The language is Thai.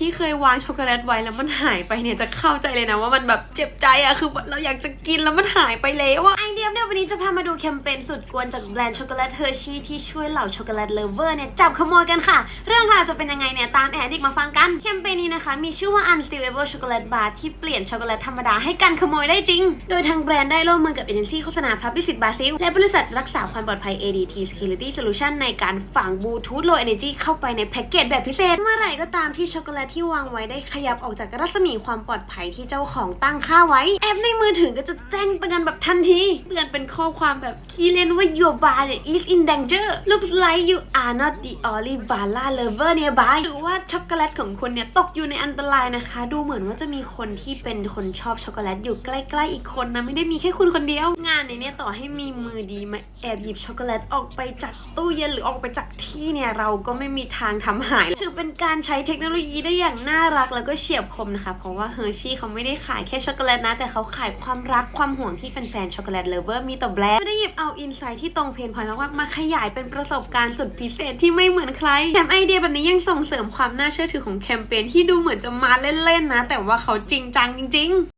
ที่เคยวางช็อกโกแลตไว้แล้วมันหายไปเนี่ยจะเข้าใจเลยนะว่ามันแบบเจ็บใจอะคือเราอยากจะกินแล้วมันหายไปแล้วอะไอเดียเดี๋ยววันนี้จะพามาดูแคมเปญสุดกวนจากแบรนด์ช็อกโกแลตเฮอร์ชี่ที่ช่วยเหล่าช็อกโกแลตเลเวอร์เนี่ยจับขโมยกันค่ะ เรื่องราวจะเป็นยังไงเนี่ยตามแอดดิกมาฟังกันแคมเปญนี้นะคะ มีชื่อว่า Unstealable Chocolate Bar ที่เปลี่ยนช็อกโกแลตธรรมดาให้กันขโมยได้จริง โดยทางแบรนด์ได้ร่วมมือกับเอเจนซี่โฆษณา Publicit Brazil และบริษัทรักษาความปลอดภัย ADT Security Solution ในการฝังบลูทูธ Low Energy เข้าไปในแพ็กเกจแบบพิเศษเมื่อไหร่ก็ตามที่ช็อกโกแลตที่วางไว้ได้ขยับออกจากรัศมีความปลอดภัยที่เจ้าของตั้งค่าไว้ แอปในมือถือก็จะแจ้งเตือนแบบทันทีเตือนเป็นข้อความแบบคีย์เล่นว่า your bar เนี่ย is in danger looks like you are not the only bala lover nearby หรือว่าช็อกโกแลตของคุณเนี่ยตกอยู่ในอันตรายนะคะ ดูเหมือนว่าจะมีคนที่เป็นคนชอบช็อกโกแลตอยู่ใกล้ ๆ อีกคนนะไม่ได้มีแค่คุณคนเดียว งานในเนี่ยต่อให้มีมือดีมาแอบหยิบช็อกโกแลตออกไปจากตู้เย็นหรือออกไปจากที่เนี่ยเราก็ไม่มีทางทำหายถือเป็นการใช้เทคโนโลยีได้อย่างน่ารักแล้วก็เฉียบคมนะคะ เพราะว่าเฮอร์ชี่เขาไม่ได้ขายแค่ช็อกโกแลตนะ แต่เขาขายความรักความห่วงที่แฟนๆ ช็อกโกแลตเลเวอร์มีต่อแบรนด์ได้หยิบเอาอินไซต์ที่ตรงเพนพอยต์มากๆมาขยายเป็นประสบการณ์สุดพิเศษที่ไม่เหมือนใครแถมไอเดียแบบนี้ยังส่งเสริมความน่าเชื่อถือของแคมเปญที่ดูเหมือนจะมาเล่นๆนะ แต่ว่าเขาจริงจังจริง ๆ